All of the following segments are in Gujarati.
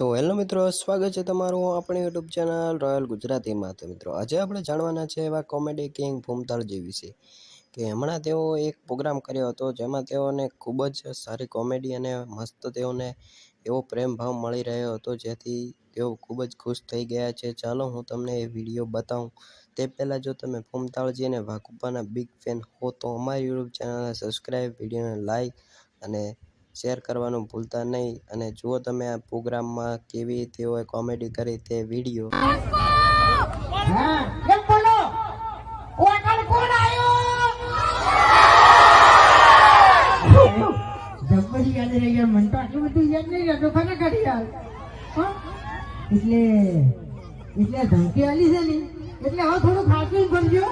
તો હેલો મિત્રો, સ્વાગત છે તમારું આપણી યુટ્યુબ ચેનલ રોયલ ગુજરાતીમાં. તો મિત્રો, આજે આપણે જાણવાના છે એવા કોમેડી કિંગ ભૂમતાળજી વિશે કે હમણાં તેઓ એક પ્રોગ્રામ કર્યો હતો જેમાં તેઓને ખૂબ જ સારી કોમેડી અને મસ્ત તેઓને એવો પ્રેમ ભાવ મળી રહ્યો હતો, જેથી તેઓ ખૂબ જ ખુશ થઈ ગયા છે. ચાલો હું તમને એ વીડિયો બતાવું. તે પહેલાં જો તમે ભૂમતાળજી અને વાકુપાના બિગ ફેન હો તો અમારી યુટ્યુબ ચેનલને સબસ્ક્રાઈબ વિડીયોને લાઈક અને શેર કરવાનું ભૂલતા નહીં અને જુઓ તમે આ પ્રોગ્રામમાં કેવી તેઓએ કોમેડી કરી તે વીડિયો? એટલે એટલે ધમકી આલી છે ને? એટલે હવે થોડું ખાતું કરજો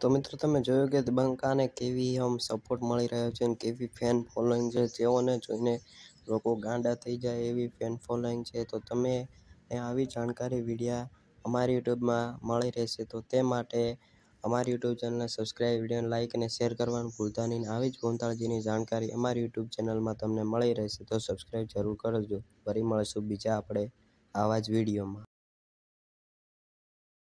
તો મિત્રો તમે જોયું કે બંકાને કેવી આમ સપોર્ટ મળી રહ્યો છે અને કેવી ફેન ફોલોઈંગ છે? તેઓને જોઈને લોકો ગાંડા થઈ જાય એવી ફેન ફોલોઈંગ છે. તો તમે આવી જાણકારી વિડીયા અમારી યુટ્યુબમાં મળી રહેશે. તો તે માટે અમારી યુટ્યુબ ચેનલને સબસ્ક્રાઈબ વિડીયોને લાઇક અને શેર કરવાનું ભૂલતા નહીં. આવી જ ગોંતાળજીની જાણકારી અમારી યુટ્યુબ ચેનલમાં તમને મળી રહેશે. તો સબસ્ક્રાઈબ જરૂર કરજો. ફરી મળીશું બીજા આપણે આવા જ વિડીયોમાં.